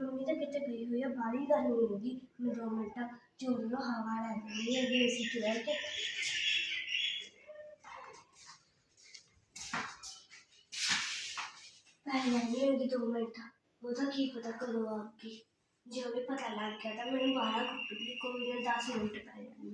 Mummy ਤਾਂ ਕਿਤੇ ਗਈ ਹੋਈ ਆ, ਬਾਹਲੀ ਗੱਲ ਨਹੀਂ ਮੈਂ ਦੋ ਮਿੰਟ ਚੋਰ ਨੂੰ ਹਵਾ ਲੈ ਲੈਂਦੀ ਹੈ ਜੇ ਅਸੀਂ ਚੋਰ ਕੇ ਪੈ ਲੈਣੀ ਹੋਗੀ ਦੋ ਮਿੰਟ। ਉਹਦਾ ਕੀ ਪਤਾ ਕਦੋਂ ਆਉਗੀ ਜੇ ਉਹਨੂੰ ਪਤਾ ਲੱਗ ਗਿਆ ਤਾਂ ਮੈਨੂੰ ਬਾਹਰ ਕੁੱਟੂਗੀ ਕੋਈ ਨਾ 10 ਮਿੰਟ ਪੈ ਜਾਣੀ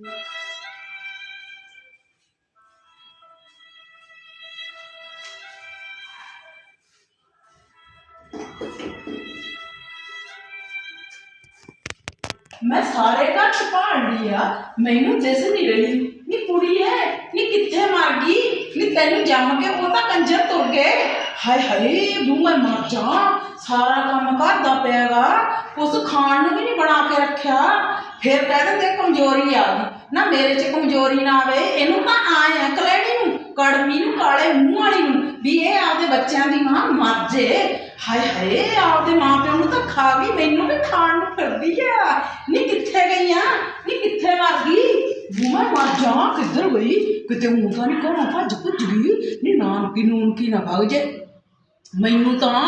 ਮੈਂ ਸਾਰੇ ਘਰ ਛਪਾਣ ਲਈ ਆ। ਮੈਨੂੰ ਦਿਸ ਨਹੀਂ ਰਹੀ। ਨੀ ਕੁੜੀ ਐ ਨੀ ਕਿੱਥੇ ਮਰ ਗਈ, ਨੀ ਤੈਨੂੰ ਜੰਮ ਕੇ ਉਹ ਤਾਂ ਕੰਜਰ ਤੁਰ ਗਏ। ਹਾਏ ਹਾਏ ਬੂ ਮੈਂ ਮਰ ਜਾ। ਸਾਰਾ ਕੰਮ ਕਰਦਾ ਪਿਆਗਾ ਉਸ ਖਾਣ ਨੂੰ ਵੀ ਨਹੀਂ ਬਣਾ ਕੇ ਰੱਖਿਆ। ਫੇਰ ਕਹਿੰਦੇ ਤੇ ਕਮਜ਼ੋਰੀ ਆ ਗਈ। ਨਾ ਮੇਰੇ 'ਚ ਕਮਜ਼ੋਰੀ ਨਾ ਆਵੇ, ਇਹਨੂੰ ਤਾਂ ਆਏ ਆ ਕਲੈਣੀ ਨੂੰ, ਕੜਮੀ ਨੂੰ, ਕਾਲੇ ਮੂੰਹ ਵਾਲੀ ਨੂੰ, ਵੀ ਇਹ ਆਪਦੇ ਬੱਚਿਆਂ ਦੀ ਮਾਂ ਮਰ ਜੇ। ਹਾਏ ਹਾਏ, ਆਪਦੇ ਮਾਂ ਪਿਓ ਨੂੰ ਤਾਂ ਖਾ ਗਈ, ਮੈਨੂੰ ਵੀ ਖਾਣ ਨੂੰ ਫਿਰਦੀ ਆ। ਨੀ ਕਿੱਥੇ ਗਈ ਆ ਨੀ ਕਿੱਥੇ ਮਰ ਗਈ? ਬੂਮਾ ਮਰ ਜਾ, ਕਿੱਧਰ ਗਈ? ਕਿਤੇ ਮੂੰਹ ਤਾਂ ਨਹੀਂ ਘਰੋਂ ਭੱਜ ਭੁੱਜ ਗਈ। ਨੀ ਨਾਨਕੀ ਨੂਨਕੀ ਨਾ ਭਗ ਜੇ। ਮੈਨੂੰ ਤਾਂ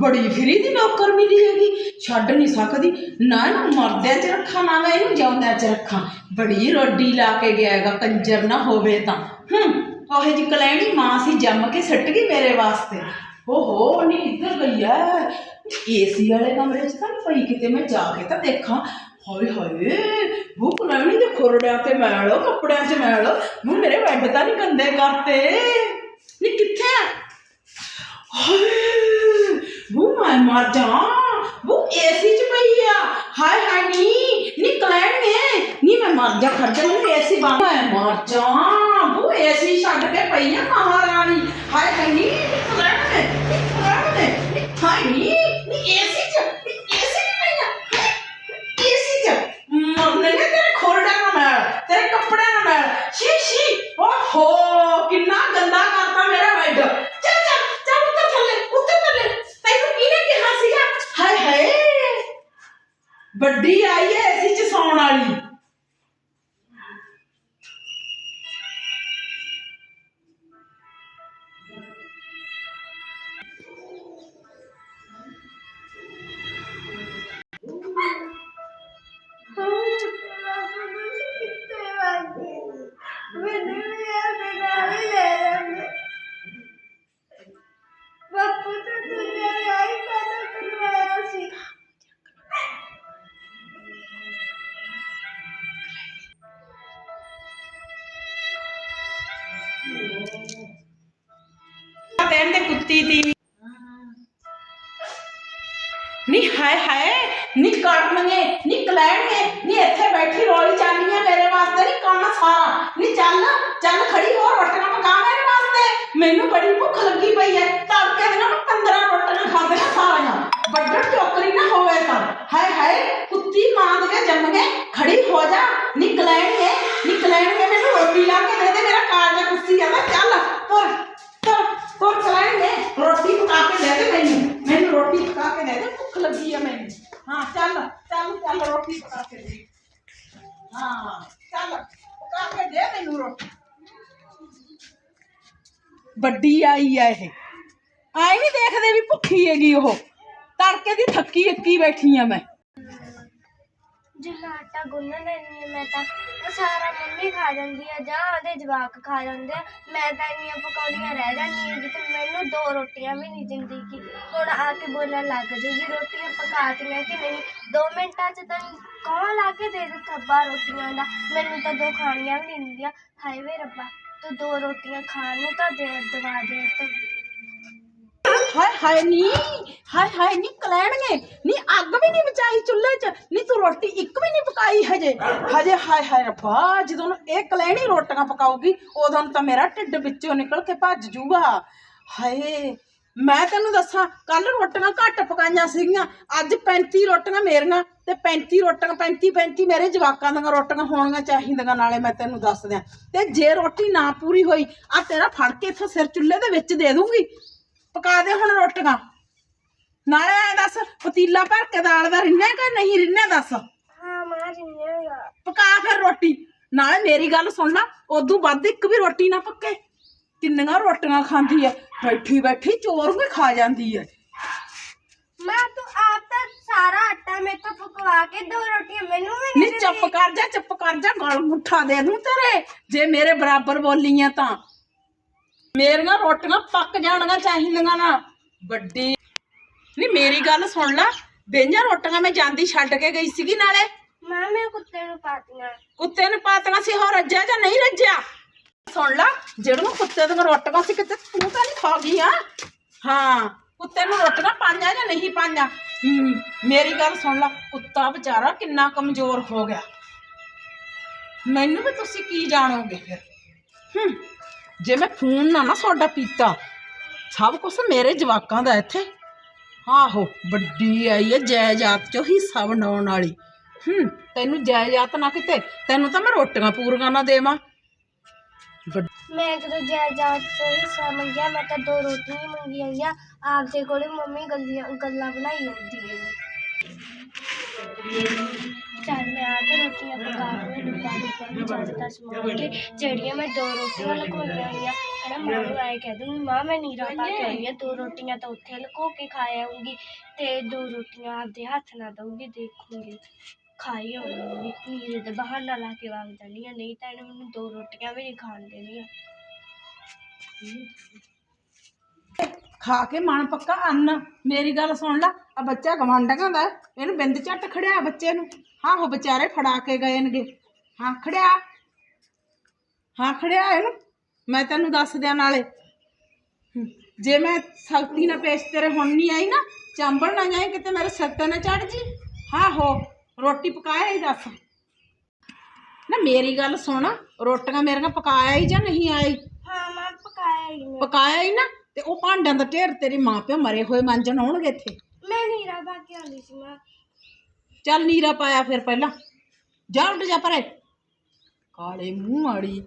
ਬੜੀ ਫਰੀ ਦੀ ਨੌਕਰ ਮਿਲੀ ਹੈਗੀ। ਛੱਡ ਨਹੀਂ ਸਕਦੀ। ਨਾ ਇਹਨੂੰ ਮਰਦਿਆਂ 'ਚ ਰੱਖਾਂ, ਨਾ ਮੈਂ ਇਹਨੂੰ ਜਿਉਂਦਿਆਂ 'ਚ ਰੱਖਾਂ। ਬੜੀ ਰੋਡੀ ਲਾ ਕੇ ਗਿਆ ਹੈਗਾ, ਕੰਜਰ ਨਾ ਹੋਵੇ ਤਾਂ। ਹੂੰ, ਉਹ ਜੀ ਕਲੈਣੀ ਮਾਂ ਸੀ, ਜੰਮ ਕੇ ਸੱਟ ਗਈ ਮੇਰੇ ਵਾਸਤੇ। ਓਹੋ ਨਹੀਂ ਇੱਧਰ ਗਈ ਐ ਏਸੀ ਵਾਲੇ ਕਮਰੇ 'ਚ ਤਾਂ ਨੀ ਪਈ ਕਿਤੇ ਮੈਂ ਜਾ ਕੇ ਤਾਂ ਦੇਖਾਂ ਹਾਏ ਹਾਏ ਉਹ ਕਲੈਣੀ ਦੇ ਖੁਰੜਿਆਂ ਤੇ ਮੈਲ ਕੱਪੜਿਆਂ 'ਚ ਮੈਲ ਉਹ ਮੇਰੇ ਬੈੱਡ ਤਾਂ ਨਹੀਂ ਗੰਦੇ ਕਰਤੇ ਨਹੀਂ ਕਿੱਥੇ ਆ ਹਾਏ ਉਹ ਮੈਂ ਮਰ ਜਾ ਉਹ ਏਸੀ ਚ ਪਈ ਆ ਹਾਏ ਹਾਏ ਨੀ ਨੀ ਕਲੈਣਗੇ ਨੀ ਮੈਂ ਮਰ ਜਾ ਖਰਚਾ ਮੈਨੂੰ ਏਸੀ ਬੰਦ ਮੈਂ ਮਰ ਜਾ ਉਹ ਏਸੀ ਛੱਡ ਕੇ ਪਈ ਆ ਮਹਾਰਾਣੀ ਹਾਏ ਹਾਏ ਨੀ ਕਲੈਣਗੇ ਨੀ ਕਲੈਣਗੇ ਨੀ ਹਾਏ ਨੀ ਨੀ ਏਸੀ ਤੈਨ ਤੇ ਕੁੱਤੀ ਦੀ ਨੀ ਹਾਏ ਹਾਏ ਨੀ ਕਰਨਗੇ ਨੀ ਕਲੈਣਗੇ ਨੀ ਇੱਥੇ ਬੈਠੀ ਰੋਲੀ ਚਾਲੀ ਹੈ ਮੇਰੇ ਵਾਸਤੇ ਨੀ ਕੰਮ ਸਾਰਾ ਨੀ ਚੱਲ ਚੱਲ ਖੜੀ ਹੋ ਰੋਟੀਆਂ ਪਕਾ ਮੇਰੇ ਵਾਸਤੇ ਮੈਨੂੰ ਬੜੀ ਭੁੱਖ ਲੱਗੀ ਪਈ ਹੈ ਤੜਕੇ ਦੀਆਂ ਮੈਂ 15 ਰੋਟੀਆਂ ਖਾਧੀਆਂ ਸਾਰੀਆਂ ਵੱਡਾ ਟੋਕਰੀ ਨਾ ਹੋਵੇ ਤਾਂ ਹਾਏ ਹਾਏ ਕੁੱਤੀ ਮਾਂ ਦੇ ਜੰਮ ਕੇ ਖੜੀ ਹੋ ਜਾ ਨੀ ਕਲੈਣਗੇ ਨੀ ਕਲੈਣਗੇ ਮੈਨੂੰ ਰੋਟੀ ਲਾ ਕੇ ਦੇ ਦੇ ਮੇਰਾ ਕਾਲਜਾ ਕੁੱਤੀ ਆ ਮੈਂ ਚੱਲ ਤੁਰ ਤੁਰ ਤੁਰ ਕਲੈਣਗੇ ਰੋਟੀ ਪਕਾ ਕੇ ਦੇ ਦੇ ਮੈਨੂੰ ਮੈਨੂੰ ਰੋਟੀ ਪਕਾ ਕੇ ਦੇ ਦੇ ਭੁੱਖ ਲੱਗੀ ਆ ਮੈਨੂੰ ਹਾਂ, ਚੱਲ ਚੱਲ ਚੱਲ ਰੋਟੀ ਪਕਾ ਕੇ ਦੇ। ਹਾਂ, ਚੱਲ, ਪਕਾ ਕੇ ਦੇ ਮੈਨੂੰ ਰੋਟੀ। ਵੱਡੀ ਆਈ ਆ ਇਹ। ਆਈ ਨਹੀਂ ਦੇਖਦੇ ਵੀ ਭੁੱਖੀ ਹੈਗੀ ਉਹ। ਤੜਕੇ ਦੀ ਥੱਕੀ ਅੱਕੀ ਬੈਠੀ ਆ ਮੈਂ। ਜਿੰਨਾ ਆਟਾ ਗੁੰਨ ਲੈਂਦੀ ਹਾਂ ਮੈਂ ਤਾਂ, ਉਹ ਸਾਰਾ ਮੰਮੀ ਖਾ ਜਾਂਦੀ ਆ ਜਾਂ ਉਹਦੇ ਜਵਾਕ ਖਾ ਜਾਂਦੇ ਆ। ਮੈਂ ਤਾਂ ਇੰਨੀਆਂ ਪਕੌੜੀਆਂ ਰਹਿ ਜਾਂਦੀਆਂ ਜਿੱਥੇ ਮੈਨੂੰ ਦੋ ਰੋਟੀਆਂ ਵੀ ਨਹੀਂ ਦਿੰਦੀ ਕਿ ਹੁਣ ਆ ਕੇ ਬੋਲਣ ਲੱਗ ਜੂਗੀ ਰੋਟੀਆਂ ਪਕਾਤੀਆਂ ਕਿ ਨਹੀਂ, ਦੋ ਮਿੰਟਾਂ 'ਚ ਤਾਂ ਕੌਣ ਲਾ ਕੇ ਦੇ ਦੇ ਥੱਬਾ ਰੋਟੀਆਂ ਦਾ? ਮੈਨੂੰ ਤਾਂ ਦੋ ਖਾਣੀਆਂ ਵੀ ਨਹੀਂ ਦਿੰਦੀਆਂ। ਹਾਏ ਵੇ ਰੱਬਾ, ਤੂੰ ਦੋ ਰੋਟੀਆਂ ਖਾਣ ਨੂੰ ਤਾਂ ਦੇ ਦਵਾ ਦੇ ਤੂੰ। ਹਾਏ ਹਾਏ ਨੀ, ਹਾਏ ਹਾਏ ਨੀ ਕਲੈਣਗੇ। ਨੀ ਅੱਗ ਵੀ ਨਹੀਂ ਮਚਾਈ ਚੁੱਲ੍ਹੇ 'ਚ, ਨੀ ਤੂੰ ਰੋਟੀ ਇੱਕ ਵੀ ਨਹੀਂ ਪਕਾਈ ਹਜੇ। ਹਜੇ ਹਾਏ ਹਾਏ ਰੱਬਾ, ਜਦੋਂ ਨੂੰ ਇਹ ਕਲੈਣੀ ਰੋਟੀਆਂ ਪਕਾਉਗੀ ਉਦੋਂ ਤਾਂ ਮੇਰਾ ਢਿੱਡ ਵਿੱਚੋਂ ਨਿਕਲ ਕੇ ਭੱਜ ਜੂਗਾ ਹਾਏ, ਮੈਂ ਤੈਨੂੰ ਦੱਸਾਂ ਕੱਲ ਰੋਟੀਆਂ ਘੱਟ ਪਕਾਈਆਂ ਸੀਗੀਆਂ, ਅੱਜ 35 ਰੋਟੀਆਂ ਮੇਰੀਆਂ ਤੇ 35 ਰੋਟੀਆਂ 35 35 ਮੇਰੇ ਜਵਾਕਾਂ ਦੀਆਂ ਰੋਟੀਆਂ ਹੋਣੀਆਂ ਚਾਹੀਦੀਆਂ ਨਾਲੇ ਮੈਂ ਤੈਨੂੰ ਦੱਸ ਦਿਆਂ ਤੇ ਜੇ ਰੋਟੀ ਨਾ ਪੂਰੀ ਹੋਈ ਆ ਤੇਰਾ ਫੜ ਕੇ ਇੱਥੋਂ ਸਿਰ ਚੁੱਲ੍ਹੇ ਦੇ ਵਿੱਚ ਦੇ ਦੂੰਗੀ ਪਕਾ ਦੇ ਹੁਣ ਰੋਟੀਆਂ। ਨਾਲੇ ਐ ਦੱਸ ਪਤੀਲਾ ਭਰ ਕੇ ਦਾਲ ਦਾ ਰਿੰਨਾ ਕਿ ਨਹੀਂ ਰਿੰਨਾ ਦੱਸ? ਹਾਂ ਮਾਂ ਜਿੰਨੇਗਾ ਪਕਾ ਫਿਰ ਰੋਟੀ। ਨਾਲੇ ਮੇਰੀ ਗੱਲ ਸੁਣ ਲੈ ਉਦੋਂ ਵੱਧ ਇੱਕ ਵੀ ਰੋਟੀ ਨਾ ਪੱਕੇ। ਕਿੰਨੀਆਂ ਰੋਟੀਆਂ ਖਾਂਦੀ ਐ। ਬੈਠੀ ਬੈਠੀ ਚੋਰ ਵੀ ਖਾ ਜਾਂਦੀ ਐ। ਮੈਂ ਤੂੰ ਆਪ ਤਾਂ ਸਾਰਾ ਖਾ ਕੇ ਦੋ ਰੋਟੀਆਂ ਮੈਨੂੰ ਵੀ ਨਹੀਂ ਚੁੱਪ ਕਰ ਜਾ ਚੁੱਪ ਕਰ ਜਾ ਗਲ ਮੁੱਠਾ ਦੇ ਦੂੰ ਤੇਰੇ। ਜੇ ਮੇਰੇ ਬਰਾਬਰ ਬੋਲੀਆਂ ਤਾਂ। ਮੇਰੀਆਂ ਰੋਟੀਆਂ ਪੱਕ ਜਾਣੀਆਂ ਚਾਹੀਦੀਆਂ ਨਾ। ਵੱਡੀ। ਨਹੀਂ ਮੇਰੀ ਗੱਲ ਸੁਣ ਲੈ। ਬੇਂਜਾ ਰੋਟੀਆਂ ਮੈਂ ਜਾਂਦੀ ਛੱਡ ਕੇ ਗਈ ਸੀਗੀ ਨਾਲੇ। ਮਾਂ ਮੈਂ ਕੁੱਤੇ ਨੂੰ ਪਾਤੀਆਂ। ਕੁੱਤੇ ਨੂੰ ਪਾਤੀਆਂ ਸੀ ਹੋ ਰੱਜਿਆ ਜਾਂ ਨਹੀਂ ਰੱਜਿਆ? ਸੁਣ ਲਾ ਜਿਹੜੀਆਂ ਕੁੱਤੇ ਦੀਆਂ ਰੋਟੀਆਂ ਸੀ ਕਿਤੇ ਤੂੰ ਤਾਂ ਨਹੀਂ ਖਾ ਗਈ ਆ ਹਾਂ ਕੁੱਤੇ ਨੂੰ ਰੋਟੀਆਂ ਪਾਈਆਂ ਜਾਂ ਨਹੀਂ ਪਾਈਆਂ? ਮੇਰੀ ਗੱਲ ਸੁਣ ਲਾ ਕੁੱਤਾ ਵਿਚਾਰਾ ਕਿੰਨਾ ਕਮਜ਼ੋਰ ਹੋ ਗਿਆ। ਮੈਨੂੰ ਵੀ ਤੁਸੀਂ ਕੀ ਜਾਣੋਗੇ ਫਿਰ? ਹੂੰ। ਜੇ ਮੈਂ ਖੂਨ ਨਾ ਨਾ ਤੁਹਾਡਾ ਪੀਤਾ, ਸਭ ਕੁਝ ਮੇਰੇ ਜਵਾਕਾਂ ਦਾ ਇੱਥੇ। ਆਹੋ, ਵੱਡੀ ਆਈ ਹੈ ਜਾਇਦਾਦ ਚੋਂ ਹਿੱਸਾ ਬਣਾਉਣ ਵਾਲੀ। ਹੂੰ, ਤੈਨੂੰ ਜਾਇਦਾਦ ਨਾ ਕਿਤੇ, ਤੈਨੂੰ ਤਾਂ ਮੈਂ ਰੋਟੀਆਂ ਪੂਰੀਆਂ ਨਾ ਦੇਵਾਂ। ਵੱਡ- ਮੈਂ ਜਦੋਂ ਜਾਇਦਾਦ ਤੋਂ ਹਿੱਸਾ ਮੰਗਿਆ, ਮੈਂ ਤਾਂ ਦੋ ਰੋਟੀਆਂ ਮੰਗੀਆਂ ਹੋਈਆਂ ਆਪਦੇ ਕੋਲੇ ਮੰਮੀ ਗੱਲਾਂ ਗੱਲਾਂ ਬਣਾਈ ਹੁੰਦੀ ਹੈ ਚੱਲ ਮੈਂ ਆ ਕੇ ਰੋਟੀਆਂ ਪਕਾ ਕੇ ਡੁੱਬਾ ਵਿੱਚ ਜਲਦਾ ਸਮਾਨ ਕੇ ਜਿਹੜੀਆਂ ਮੈਂ ਦੋ ਰੋਟੀਆਂ ਲੁਕੋਈਆਂ ਹੋਈਆਂ ਹੈ ਨਾ ਮਾਂ ਨੂੰ ਆਏ ਕਹਿ ਦੂੰਗੀ ਮਾਂ ਮੈਂ ਨੀਰਾ ਪਾ ਕੇ ਆਈ ਹਾਂ ਦੋ ਰੋਟੀਆਂ ਤਾਂ ਉੱਥੇ ਲੁਕੋ ਕੇ ਖਾ ਆਉਂਗੀ ਤੇ ਦੋ ਰੋਟੀਆਂ ਆਪਦੇ ਹੱਥ ਨਾਲ ਦਊਂਗੀ ਦੇਖੂੰਗੀ ਖਾਈ ਆਉਂਗੀ ਨੀਰੇ ਦਾ ਬਹਾਨਾ ਲਾ ਕੇ ਵਗ ਜਾਣੀ ਆ ਨਹੀਂ ਤਾਂ ਇਹਨੇ ਮੈਨੂੰ ਦੋ ਰੋਟੀਆਂ ਵੀ ਨਹੀਂ ਖਾਣ ਦੇਣੀਆਂ। ਖਾ ਕੇ ਮਨ ਪੱਕਾ ਅੰਨ। ਮੇਰੀ ਗੱਲ ਸੁਣ ਲੈ ਆ ਬੱਚਾ ਗਵਾਂਢਾਂ ਦਾ ਹੈ, ਇਹਨੂੰ ਬਿੰਦ ਝੱਟ ਖੜਿਆ ਬੱਚੇ ਨੂੰ। ਹਾਂ ਉਹ ਵਿਚਾਰੇ ਫੜਾ ਕੇ ਗਏ ਨੇਗੇ ਹਾਂ ਖੜਿਆ। ਹਾਂ ਖੜਿਆ ਇਹਨੂੰ। ਮੈਂ ਤੈਨੂੰ ਦੱਸ ਦਿਆਂ ਨਾਲੇ। ਜੇ ਮੈਂ ਸਖਤੀ ਨਾਲ ਪੇਸ਼ ਤੇਰੇ ਹੁਣ ਨਹੀਂ ਆਈ ਨਾ ਚਾਂਬਲ ਨਾ ਜਾਏ ਕਿਤੇ ਮੇਰੇ ਸਿਰ ਤੇ ਨਾ ਚੜ ਜੀ। ਹਾਂ ਹੋ ਰੋਟੀ ਪਕਾਇਆ ਹੀ ਦੱਸ। ਨਾ ਮੇਰੀ ਗੱਲ ਸੁਣ ਰੋਟੀਆਂ ਮੇਰੀਆਂ ਪਕਾਇਆ ਹੀ ਜਾਂ ਨਹੀਂ ਆਈ? ਹਾਂ ਮਾਂ ਪਕਾਇਆ ਹੀ ਮੈਂ ਪਕਾਇਆ ਹੀ ਨਾ? ਤੇ ਉਹ ਭਾਂਡਿਆਂ ਦਾ ਢੇਰ ਤੇਰੇ ਮਾਪਿਓ ਮਰੇ ਹੋਏ ਮਾਂਜਣ ਆਉਣਗੇ ਇੱਥੇ। ਮੈਂ ਨੀਰਾ ਪਾ ਕੇ ਆਉਂਦੀ ਸੀ ਮਾਂ। ਚੱਲ ਨੀਰਾ ਪਾਇਆ ਫਿਰ ਪਹਿਲਾਂ। ਜਾ ਉੱਡ ਜਾ ਪਰੇ। ਕਾਲੇ ਮੂੰਹ ਵਾਲੀ।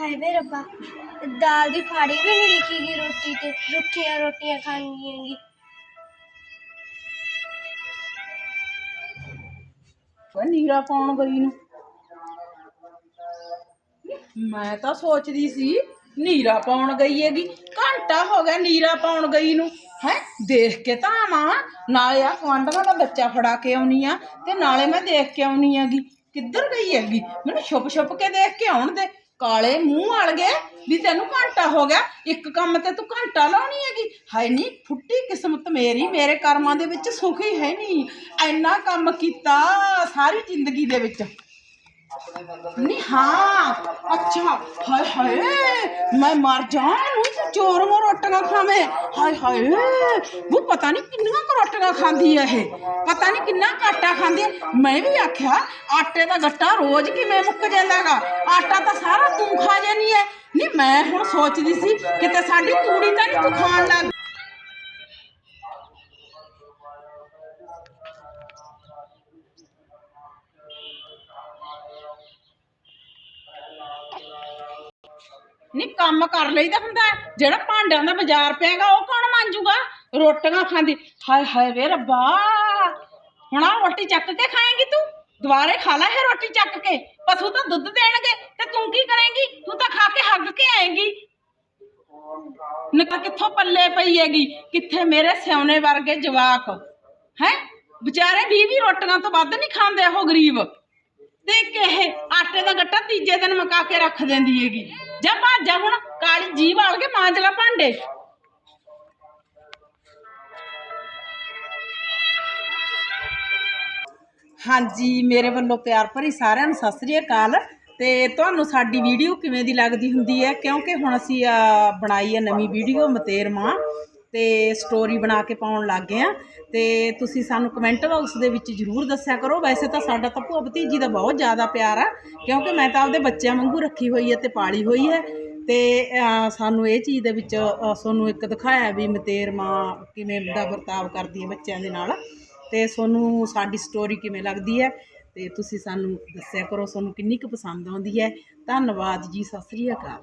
ਹਾਏ ਵੇ ਰੱਬਾ ਦਾਲ ਦੀ ਫਾੜੀ ਵੀ ਨਹੀਂ ਲਿਖੀ ਗਈ ਰੋਟੀ ਤੇ ਰੁੱਖੀਆਂ ਰੋਟੀਆਂ ਖਾਣੀਆਂ ਗੀ ਓਏ ਨੀਰਾ ਪਾਉਣ ਗਈ ਨੂੰ। ਮੈਂ ਤਾਂ ਸੋਚਦੀ ਸੀ, ਨੀਰਾ ਪਾਉਣ ਗਈ ਹੈਗੀ। ਘੰਟਾ ਹੋ ਗਿਆ ਨੀਰਾ ਪਾਉਣ ਗਈ ਨੂੰ। ਹੈ, ਦੇਖ ਕੇ ਤਾਂ ਆਵਾਂ। ਨਾਲੇ ਆ ਕੁਆਂਡਾਂ ਦਾ ਬੱਚਾ ਫੜਾ ਕੇ ਆਉਣੀ ਆ, ਤੇ ਨਾਲੇ ਮੈਂ ਦੇਖ ਕੇ ਆਉਣੀ ਹੈਗੀ। ਕਿੱਧਰ ਗਈ ਹੈਗੀ? ਮੈਨੂੰ ਛੁਪ ਛੁਪ ਕੇ ਦੇਖ ਕੇ ਆਉਣ ਦੇ। ਕਾਲੇ ਮੂੰਹ ਵਾਲ ਗਏ ਵੀ ਤੈਨੂੰ ਘੰਟਾ ਹੋ ਗਿਆ। ਇੱਕ ਕੰਮ ਤੇ ਤੂੰ ਘੰਟਾ ਲਾਉਣੀ ਹੈਗੀ। ਹਾਏ ਨਹੀਂ ਫੁੱਟੀ ਕਿਸਮਤ ਮੇਰੀ, ਮੇਰੇ ਕਰਮਾਂ ਦੇ ਵਿੱਚ ਸੁੱਖ ਹੀ ਹੈ ਨਹੀਂ ਇੰਨਾ ਕੰਮ ਕੀਤਾ ਸਾਰੀ ਜ਼ਿੰਦਗੀ ਦੇ ਵਿੱਚ। ਨਹੀਂ, ਹਾਂ। ਅੱਛਾ, ਹਾਏ ਹਾਏ, ਮੈਂ ਮਰ ਜਾ ਨੂੰ ਤੇ ਚੋਰ ਮੋ ਰੋਟੀਆਂ ਖਾਵੇਂ। ਹਾਏ ਹਾਏ ਉਹ ਪਤਾ ਨਹੀਂ ਕਿੰਨੀਆਂ ਕੁ ਰੋਟੀਆਂ ਖਾਂਦੀ ਹੈ ਇਹ। ਪਤਾ ਨਹੀਂ ਕਿੰਨਾ ਆਟਾ ਖਾਂਦੀ ਹੈ ਮੈਂ ਵੀ ਆਖਿਆ, ਆਟੇ ਦਾ ਗੱਟਾ ਰੋਜ਼ ਕਿਵੇਂ ਮੁੱਕ ਜਾਂਦਾਗਾ? ਆਟਾ ਤਾਂ ਸਾਰਾ ਤੂੰ ਖਾ ਜਾਨੀ ਹੈ ਨਹੀਂ, ਮੈਂ ਹੁਣ ਸੋਚਦੀ ਸੀ, ਕਿਤੇ ਸਾਡੀ ਤੂੜੀ ਤਾਂ ਨਹੀਂ ਤੂੰ ਖਾਣ ਲੱਗ ਨਹੀਂ, ਕੰਮ ਕਰ ਲਈਦਾ ਹੁੰਦਾ ਹੈ। ਜਿਹੜਾ ਭਾਂਡਿਆਂ ਦਾ ਬਾਜ਼ਾਰ ਪਿਆਗਾ, ਉਹ ਕੌਣ ਮੰਜੂਗਾ? ਰੋਟੀਆਂ ਖਾਂਦੀ, ਹਾਏ ਹਾਏ ਵੇ ਰੱਬਾ! ਹੁਣ ਆ ਰੋਟੀ ਚੱਕ ਕੇ ਖਾਏਂਗੀ ਤੂੰ? ਦੁਬਾਰੇ ਖਾ ਲੈ ਇਹ ਰੋਟੀ ਚੱਕ ਕੇ। ਪਸ਼ੂ ਤਾਂ ਦੁੱਧ ਦੇਣਗੇ, ਤੇ ਤੂੰ ਕੀ ਕਰੇਂਗੀ? ਤੂੰ ਤਾਂ ਖਾ ਕੇ ਹੱਗ ਕੇ ਆਏਂਗੀ। ਨਿਕਾ ਕਿੱਥੋਂ ਪੱਲੇ ਪਈ ਹੈਗੀ? ਕਿੱਥੇ ਮੇਰੇ ਸਿਉਨੇ ਵਰਗੇ ਜਵਾਕ? ਹੈ? ਵਿਚਾਰੇ ਵੀਹ ਵੀਹ ਰੋਟੀਆਂ ਤੋਂ ਵੱਧ ਨਹੀਂ ਖਾਂਦੇ ਉਹ ਗਰੀਬ। ਤੇ ਕੇ ਆਟੇ ਦਾ ਗੱਟਾ ਤੀਜੇ ਦਿਨ ਮਕਾ ਕੇ ਰੱਖ ਦਿੰਦੀ ਹੈਗੀ। ਜਾ ਭੱਜ ਜਾ ਹੁਣ ਕਾਲੀ ਜੀ ਵਾਲ ਕੇ ਮਾਂਜ ਲੈ ਭਾਂਡੇ। ਹਾਂਜੀ ਮੇਰੇ ਵੱਲੋਂ ਪਿਆਰ ਭਰੀ ਸਾਰਿਆਂ ਨੂੰ ਸਤਿ ਸ੍ਰੀ ਅਕਾਲ। ਤੇ ਤੁਹਾਨੂੰ ਸਾਡੀ ਵੀਡੀਓ ਕਿਵੇਂ ਦੀ ਲੱਗਦੀ ਹੁੰਦੀ ਹੈ? ਕਿਉਂਕਿ ਹੁਣ ਅਸੀਂ ਅਹ, ਬਣਾਈ ਹੈ ਨਵੀਂ ਵੀਡੀਓ ਮਤੇਰ ਮਾਂ ਤੇ ਸਟੋਰੀ ਬਣਾ ਕੇ ਪਾਉਣ ਲੱਗ ਗਏ ਆ। ਤੇ ਤੁਸੀਂ ਸਾਨੂੰ ਕਮੈਂਟ ਬਾਕਸ ਦੇ ਵਿੱਚ ਜਰੂਰ ਦੱਸਿਆ ਕਰੋ। ਵੈਸੇ ਤਾਂ ਸਾਡਾ ਤਾਂ ਭੂਆ ਭਤੀਜੀ ਦਾ ਬਹੁਤ ਜ਼ਿਆਦਾ ਪਿਆਰ ਆ ਕਿਉਂਕਿ ਮੈਂ ਤਾਂ ਆਪਦੇ ਬੱਚਿਆਂ ਵਾਂਗੂ ਰੱਖੀ ਹੋਈ ਹੈ ਤੇ ਪਾਲੀ ਹੋਈ ਹੈ। ਤੇ ਸਾਨੂੰ ਇਹ ਚੀਜ਼ ਦੇ ਵਿੱਚ ਅਹ, ਤੁਹਾਨੂੰ ਇੱਕ ਦਿਖਾਇਆ ਵੀ ਮਤੇਰ ਮਾਂ ਕਿਵੇਂ ਦਾ ਵਰਤਾਵ ਕਰਦੀ ਹੈ ਬੱਚਿਆਂ ਦੇ ਨਾਲ। ਤੇ ਤੁਹਾਨੂੰ ਸਾਡੀ ਸਟੋਰੀ ਕਿਵੇਂ ਲੱਗਦੀ ਹੈ ਤੇ ਤੁਸੀਂ ਸਾਨੂੰ ਦੱਸਿਆ ਕਰੋ ਤੁਹਾਨੂੰ ਕਿੰਨੀ ਕੁ ਪਸੰਦ ਆਉਂਦੀ ਹੈ। ਧੰਨਵਾਦ ਜੀ ਸਤਿ ਸ੍ਰੀ ਅਕਾਲ।